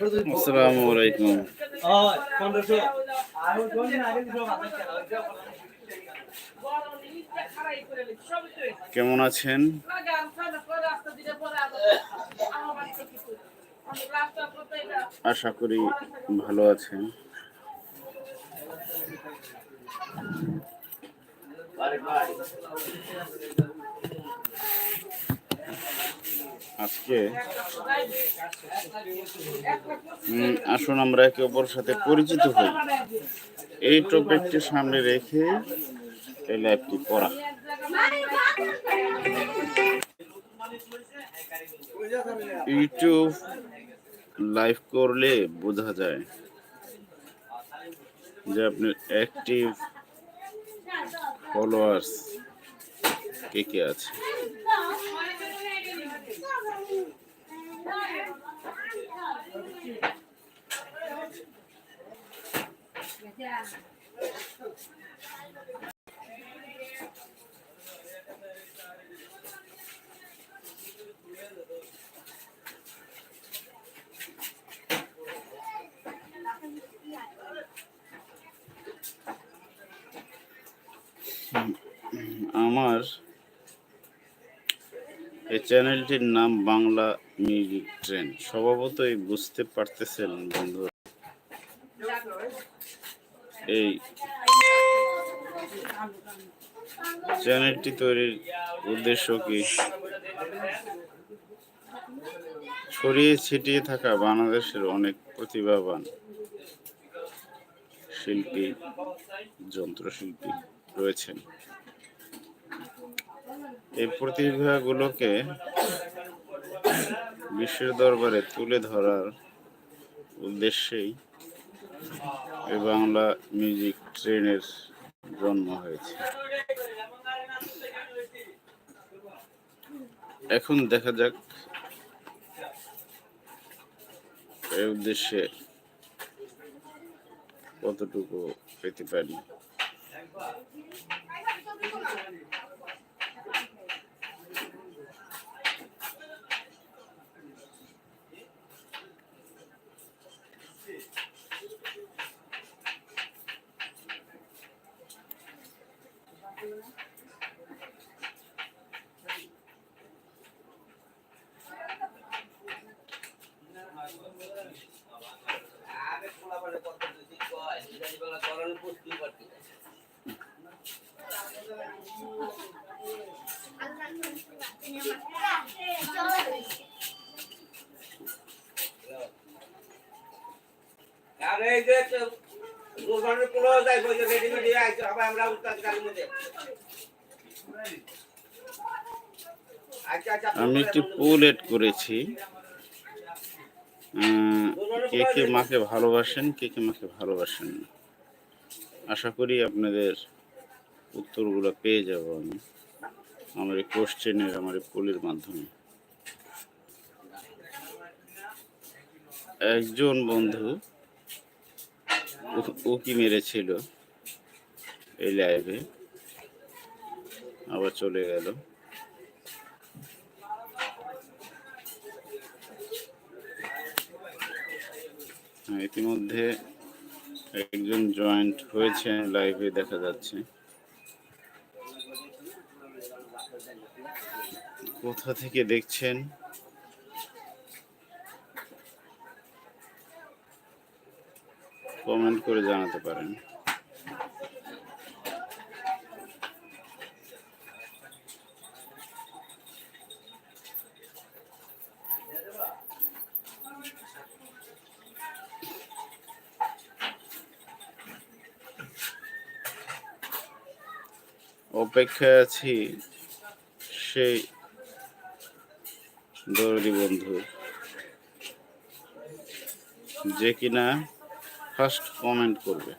আসসালামু আলাইকুম। কেমন আছেন? আশা করি ভালো আছেন। আজকে। আসুন আমরা একে অপরের সাথে পরিচিত হই। এই টপিকটি সামনে রেখে এই লাইভটি করা। ইউটিউব লাইভ করলে বোঝা যায় যে আপনার অ্যাক্টিভ ফলোয়ার্স কে কে আছে। আমার এই চ্যানেলটির নাম বাংলা মিউজিক ট্রেন্ড। স্বভাবতই বুঝতে পারতেছেন বন্ধু এই চ্যানেলটি তৈরির উদ্দেশ্য কি? ছড়িয়ে ছিটিয়ে থাকা বাংলাদেশের অনেক প্রতিভাবান শিল্পী, যন্ত্রশিল্পী রয়েছেন। এই প্রতিভাগুলোকে বিশ্বের দরবারে তুলে ধরার উদ্দেশ্যেই এই বাংলা মিউজিক ট্রেনের জন্ম হয়েছে। এখন দেখা যাক এই উদ্দেশ্যে কতটুকু পেতে পারি। আমি একটি পুল এড করেছি। কে কে মাকে ভালোবাসেন কে কে মাকে ভালোবাসেন না? আশা করি আপনাদের উত্তরগুলো পেয়ে যাব আমি। আমার এই কোশ্চেনের আমার এই পুলের মাধ্যমে। একজন বন্ধু উকি মেরেছিল? এই লাইভে আবার চলে গেল। হ্যাঁ, ইতিমধ্যে একজন জয়েন্ট হয়েছে লাইভে দেখা যাচ্ছে। কোথা থেকে দেখছেন? কমেন্ট করে জানাতে পারেন। অপেক্ষায় আছি সেই দরদি বন্ধু। যে কিনা ফার্স্ট কমেন্ট করবে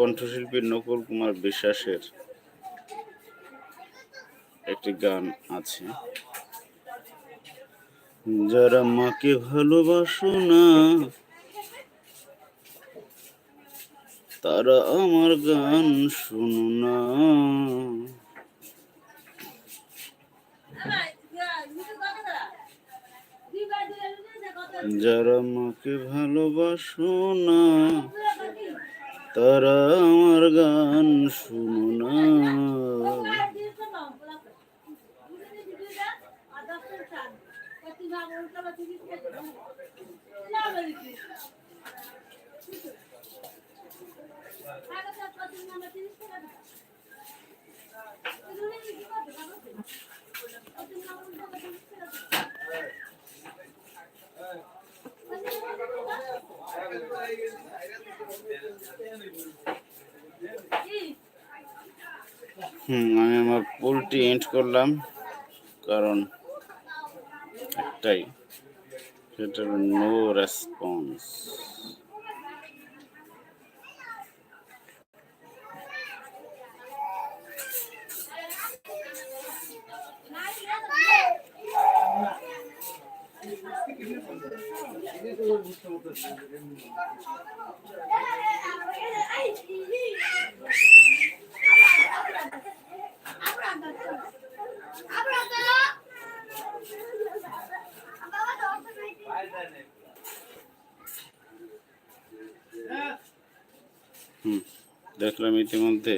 কণ্ঠশিল্পী নকুল কুমার বিশ্বাসের একটি গান আছে। যারা মাকে ভালোবাসো না, তারা আমার গান শুনো না। যারা মাকে ভালোবাসো না তারা আমার গান শুনো না। হুম আমি আমার পোলটি এন্ড করলাম কারণ একটাই সেটা নো রেসপন্স হুম দেখলাম ইতিমধ্যে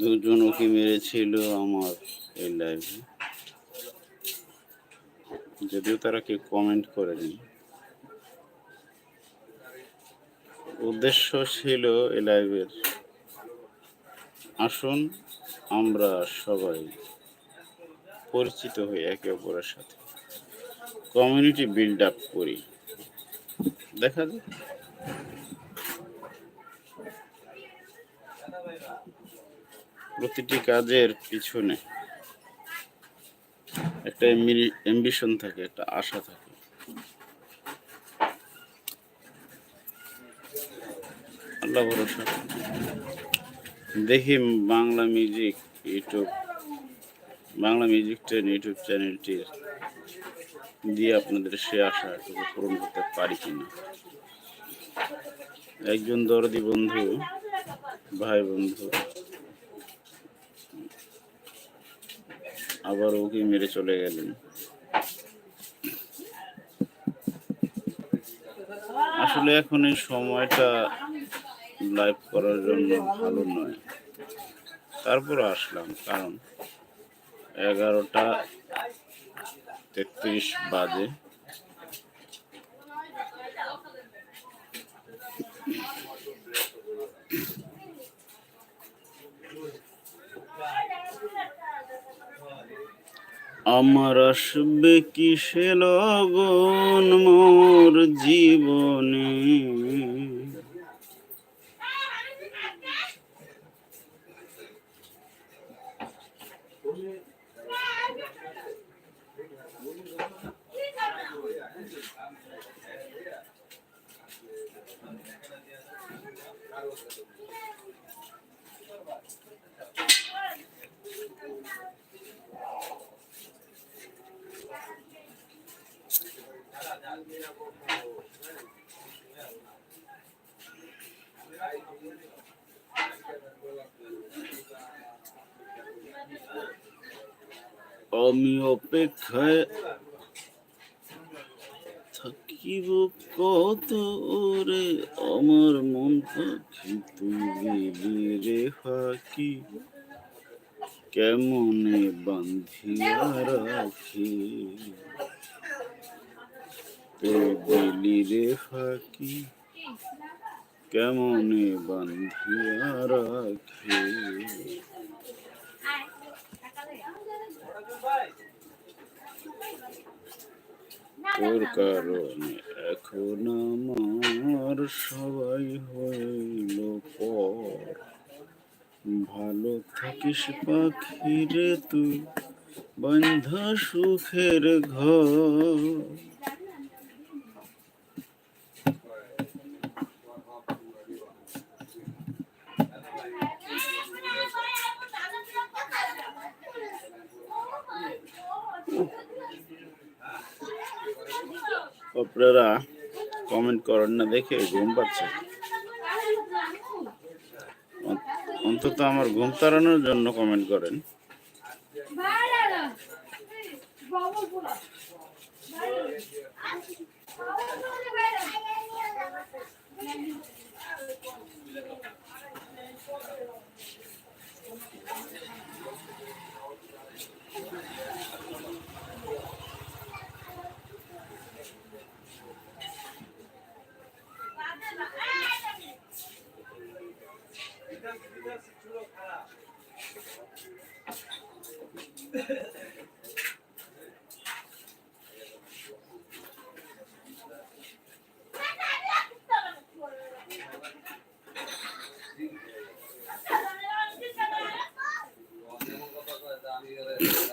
দুজন ওকে মেরেছিল আমার এই লাইভে যদিও তারা কেউ কমেন্ট করেনি। উদ্দেশ্য ছিল এই লাইভের আসুন আমরা সবাই পরিচিত হই একে অপরের সাথে। কমিউনিটি বিল্ড আপ করি। দেখা যাক। প্রতিটি কাজের পিছনে একটা অ্যাম্বিশন থাকে, একটা আশা থাকে। আল্লাহ ভরসা। দেখি Bangla music YouTube Bangla music train YouTube চ্যানেলটির দিয়ে আপনাদের সে আশাটুকু পূরণ করতে পারি কিনা। একজন দরদি বন্ধু, ভাই বন্ধু আবার ওকে মেরে চলে গেলেন। আসলে এখন এই সময়টা লাইভ করার জন্য ভালো নয়। তারপর আসলাম, কারণ এগারোটা তেত্রিশ বাজে। আমার আসবে কিসে লগন মোর জীবনে? আমি অপেক্ষায় থাকিব কত রে আমার মন পাখি তুই গেলি রে ফাঁকি। কেমনে বান্ধিয়া রাখি? তুই গেলি রে ফাঁকি, কেমনে বান্ধিয়া রাখি? তোর কারণে এখন আমার সবাই হইল পর ভালো থাকিস পাখি রে তুই বন্ধ সুখের ঘর। আপনারা কমেন্ট করেন না দেখে ঘুম পাচ্ছে। অন্তত আমার ঘুম তাড়ানোর জন্য কমেন্ট করেন। সামনে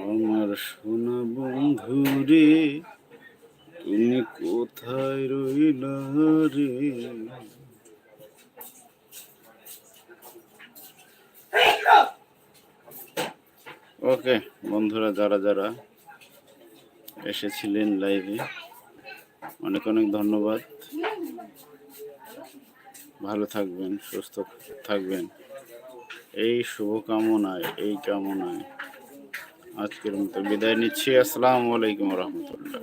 আমার সোনা বন্ধু রে, তুমি কোথায় রইলা রে? ওকে, বন্ধুরা, যারা যারা এসেছিলেন লাইভে অনেক অনেক ধন্যবাদ। ভালো থাকবেন, সুস্থ থাকবেন। এই শুভকামনায়, এই কামনায় আজকের মতো বিদায় নিচ্ছি। আসসালামু আলাইকুম রহমতুল্লাহ।